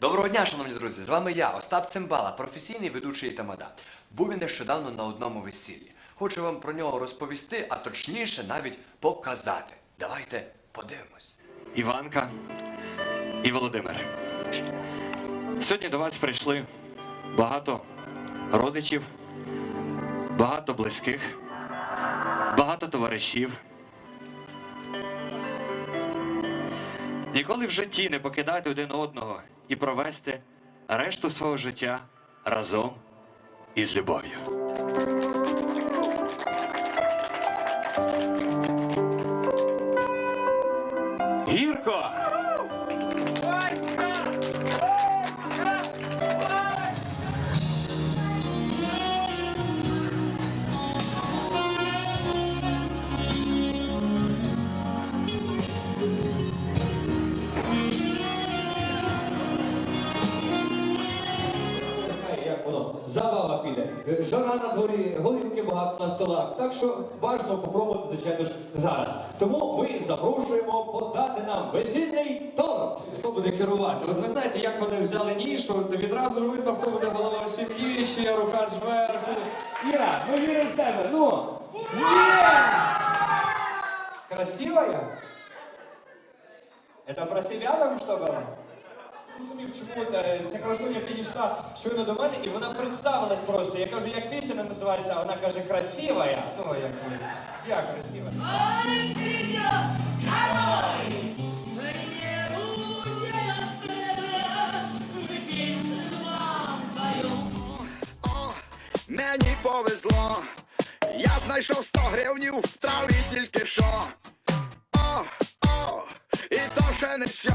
Доброго дня, шановні друзі! З вами я, Остап Цимбала, професійний ведучий тамада. Був він нещодавно на одному весіллі. Хочу вам про нього розповісти, а точніше навіть показати. Давайте подивимось. Іванка і Володимир. Сьогодні до вас прийшли багато родичів, багато близьких, багато товаришів. Ніколи в житті не покидайте один одного і провести решту свого життя разом із любов'ю. Гірко! Забава піде. Жара на дворі, горілки багато на столах. Так що бажано попробувати, звичайно ж, зараз. Тому ми запрошуємо подати нам весільний торт. Хто буде керувати? От ви знаєте, як вони взяли нішу, то відразу ж видно, хто буде голова сім'ї, чия рука зверху. Іра, ми віримо в тебе. Ну! Є! Красивая? Это про себя там що було? Розумів, чому е, ця красуня підійшла щойно до мене, і вона представилась просто. Я кажу, як пісня називається, а вона каже, красива я. Ну, як, як красива. Он придет домой, мне руки мы песню вам поем. О, мені повезло. Я знайшов 100 гривнів в траві тільки що. О, о, і то ще не все.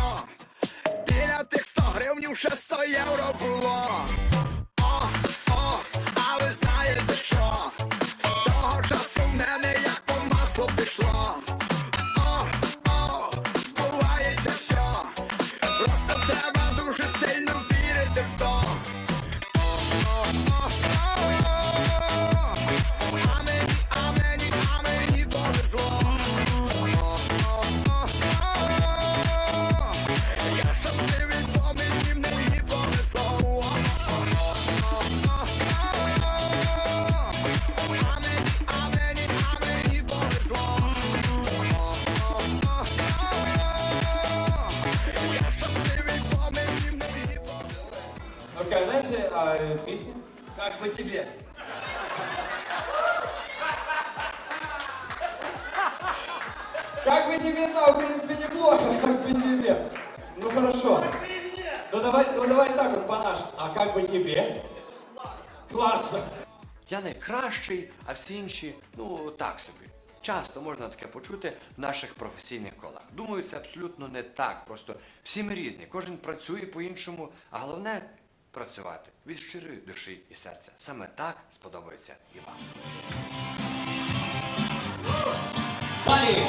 Біля тих 100 гривнів ще 100 євро було. знаєте, а е, пісня? Как бы тебе? Как бы тебе, да, в принципе, неплохо, как бы тебе. Ну, хорошо. Ну, давай, ну, давай так вот по-нашему. А как бы тебе? Классно. Я найкращий, а всі інші, ну так собі. Часто можна таке почути в наших професійних колах. Думаю, це абсолютно не так. Просто всі ми різні, кожен працює по-іншому, а головне працювати від щирої душі і серця. Саме так сподобається і вам. Далі.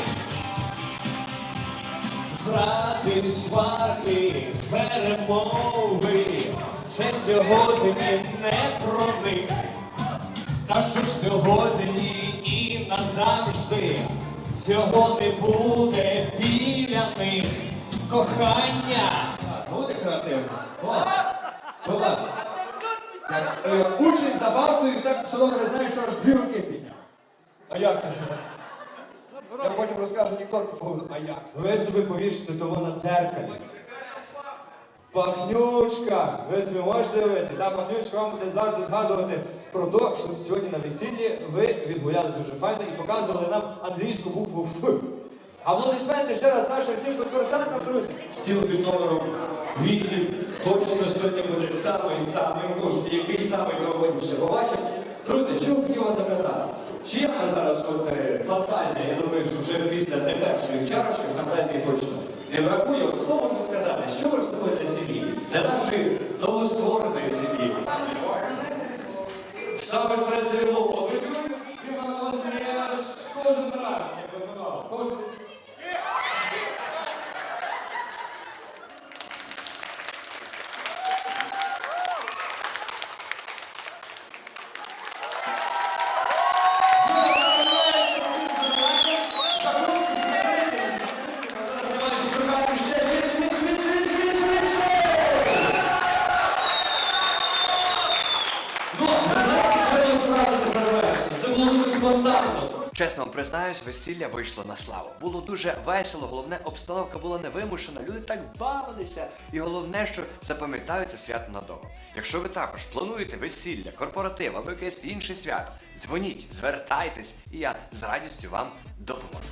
Зради, сварки, перемови, це сьогодні не про них. Та що ж сьогодні і назавжди цього не буде біля них. Кохання. Буде креативно. Будь. Е, Учень за партою так добре знає, що аж дві руки підняв. А як називати? Я потім розкажу анекдот по а як? Ви собі повішите того на дзеркалі. Пахнючка! Ви собі можете уявити, та пахнючка вам буде завжди згадувати про те, що сьогодні на весіллі ви відгуляли дуже файно і показували нам англійську букву Ф. Аплодисменти ще раз нашим всім конкурсантам, друзі. Стіл під номером 8 точно сьогодні буде самий-самий муж, який самий більше побачив. Друзі, що хотів вас запитати? я зараз от, е, фантазія, я думаю, що вже після не першої чарочки фантазії точно не бракує. Хто може сказати, що важливо для сім'ї, для нашої новоствореної сім'ї? Саме ж це любов. Спонтанно. Чесно вам признаюсь, весілля вийшло на славу. Було дуже весело, головне, обстановка була невимушена, люди так бавилися. І головне, що запам'ятаються свято надовго. Якщо ви також плануєте весілля, корпоратив або якесь інше свято, дзвоніть, звертайтесь, і я з радістю вам допоможу.